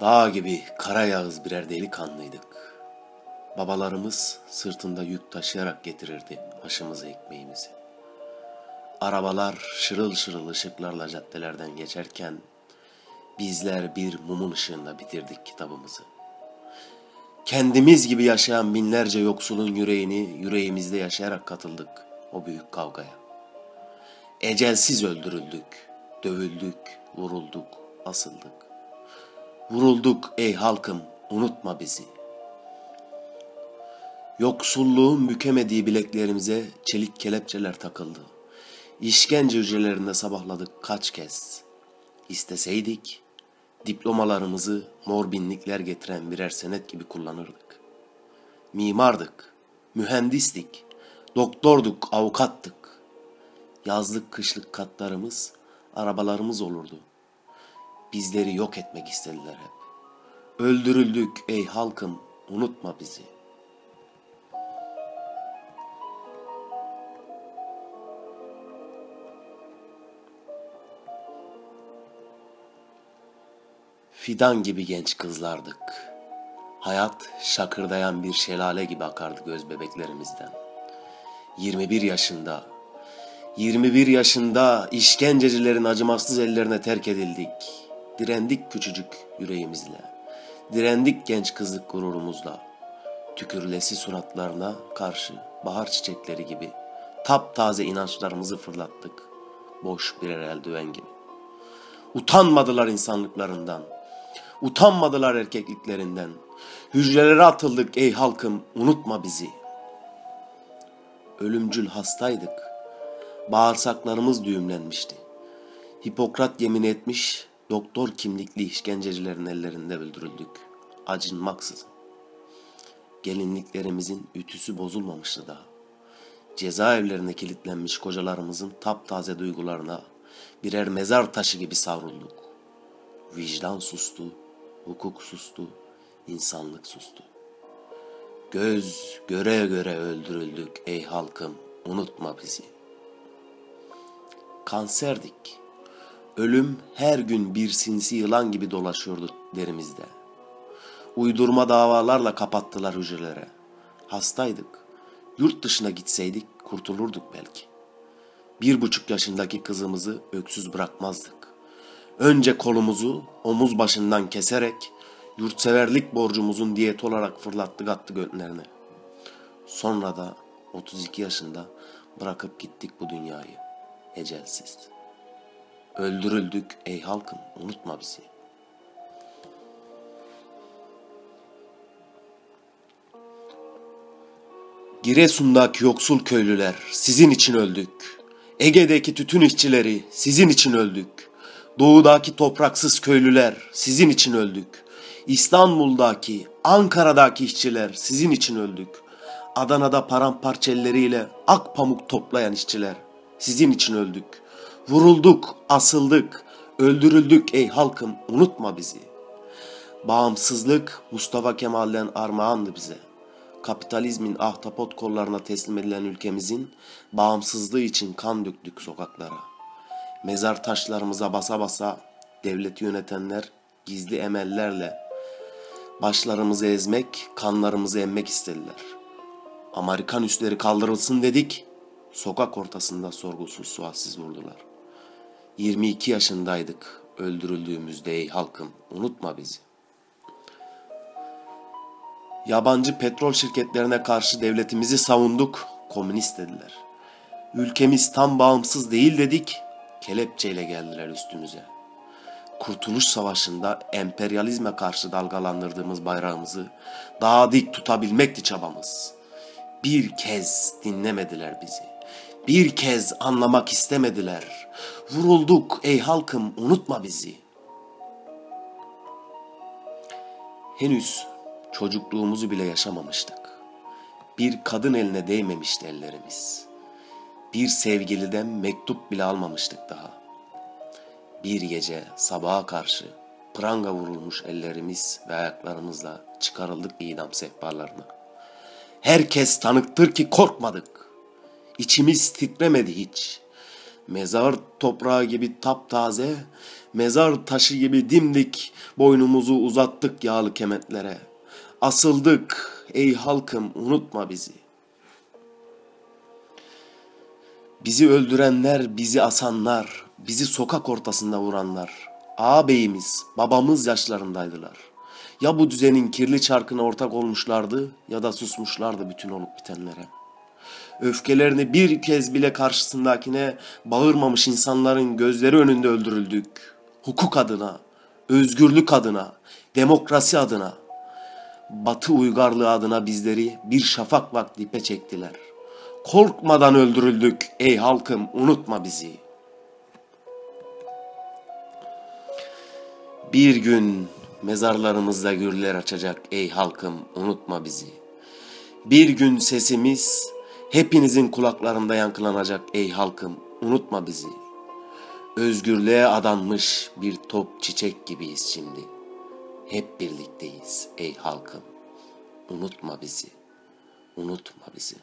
Dağ gibi kara yağız birer delikanlıydık. Babalarımız sırtında yük taşıyarak getirirdi aşımızı ekmeğimizi. Arabalar şırıl şırıl ışıklarla caddelerden geçerken bizler bir mumun ışığında bitirdik kitabımızı. Kendimiz gibi yaşayan binlerce yoksulun yüreğini yüreğimizde yaşayarak katıldık o büyük kavgaya. Ecelsiz öldürüldük, dövüldük, vurulduk, asıldık. Vurulduk ey halkım, unutma bizi. Yoksulluğun bükemediği bileklerimize çelik kelepçeler takıldı. İşkence hücrelerinde sabahladık kaç kez. İsteseydik, diplomalarımızı mor binlikler getiren birer senet gibi kullanırdık. Mimardık, mühendistik, doktorduk, avukattık. Yazlık kışlık katlarımız, arabalarımız olurdu. Bizleri yok etmek istediler hep. Öldürüldük ey halkım, unutma bizi. Fidan gibi genç kızlardık. Hayat şakırdayan bir şelale gibi akardı göz bebeklerimizden. 21 yaşında, 21 yaşında işkencecilerin acımasız ellerine terk edildik. Direndik küçücük yüreğimizle. Direndik genç kızlık gururumuzla. Tükürülesi suratlarına karşı bahar çiçekleri gibi taptaze inançlarımızı fırlattık. Boş birer eldiven gibi. Utanmadılar insanlıklarından. Utanmadılar erkekliklerinden. Hücrelere atıldık ey halkım unutma bizi. Ölümcül hastaydık. Bağırsaklarımız düğümlenmişti. Hipokrat yemin etmiş, doktor kimlikli işkencecilerin ellerinde öldürüldük. Acınmaksızın. Gelinliklerimizin ütüsü bozulmamıştı daha. Cezaevlerine kilitlenmiş kocalarımızın taptaze duygularına birer mezar taşı gibi savrulduk. Vicdan sustu, hukuk sustu, insanlık sustu. Göz göre göre öldürüldük ey halkım, unutma bizi. Kanserdik. Ölüm her gün bir sinsi yılan gibi dolaşıyordu derimizde. Uydurma davalarla kapattılar hücrelere. Hastaydık. Yurt dışına gitseydik kurtulurduk belki. Bir buçuk yaşındaki kızımızı öksüz bırakmazdık. Önce kolumuzu omuz başından keserek yurtseverlik borcumuzun diyet olarak fırlattık attık önlerine. Sonra da 32 yaşında bırakıp gittik bu dünyayı ecelsiz. Öldürüldük ey halkım unutma bizi. Giresun'daki yoksul köylüler sizin için öldük. Ege'deki tütün işçileri sizin için öldük. Doğudaki topraksız köylüler sizin için öldük. İstanbul'daki, Ankara'daki işçiler sizin için öldük. Adana'da paramparça elleriyle ak pamuk toplayan işçiler sizin için öldük. Vurulduk, asıldık, öldürüldük ey halkım unutma bizi. Bağımsızlık Mustafa Kemal'den armağandı bize. Kapitalizmin ahtapot kollarına teslim edilen ülkemizin bağımsızlığı için kan döktük sokaklara. Mezar taşlarımıza basa basa devleti yönetenler gizli emellerle başlarımızı ezmek, kanlarımızı emmek istediler. Amerikan üsleri kaldırılsın dedik, sokak ortasında sorgusuz sualsiz vurdular. 22 yaşındaydık öldürüldüğümüzde ey halkım unutma bizi. Yabancı petrol şirketlerine karşı devletimizi savunduk, komünist dediler. Ülkemiz tam bağımsız değil dedik, kelepçeyle geldiler üstümüze. Kurtuluş Savaşı'nda emperyalizme karşı dalgalandırdığımız bayrağımızı daha dik tutabilmekti çabamız. Bir kez dinlemediler bizi. Bir kez anlamak istemediler. Vurulduk ey halkım unutma bizi. Henüz çocukluğumuzu bile yaşamamıştık. Bir kadın eline değmemişti ellerimiz.'' Bir sevgiliden mektup bile almamıştık daha. Bir gece sabaha karşı pranga vurulmuş ellerimiz ve ayaklarımızla çıkarıldık idam sehpalarına. Herkes tanıktır ki korkmadık. İçimiz titremedi hiç. Mezar toprağı gibi taptaze, mezar taşı gibi dimdik boynumuzu uzattık yağlı kemetlere. Asıldık ey halkım unutma bizi. Bizi öldürenler, bizi asanlar, bizi sokak ortasında vuranlar. Ağabeyimiz, babamız yaşlarındaydılar. Ya bu düzenin kirli çarkına ortak olmuşlardı ya da susmuşlardı bütün olup bitenlere. Öfkelerini bir kez bile karşısındakine bağırmamış insanların gözleri önünde öldürüldük. Hukuk adına, özgürlük adına, demokrasi adına, Batı uygarlığı adına bizleri bir şafak vakti ipe çektiler. Korkmadan öldürüldük ey halkım unutma bizi. Bir gün mezarlarımızda gürler açacak ey halkım unutma bizi. Bir gün sesimiz hepinizin kulaklarında yankılanacak ey halkım unutma bizi. Özgürlüğe adanmış bir top çiçek gibiyiz şimdi. Hep birlikteyiz ey halkım. Unutma bizi. Unutma bizi.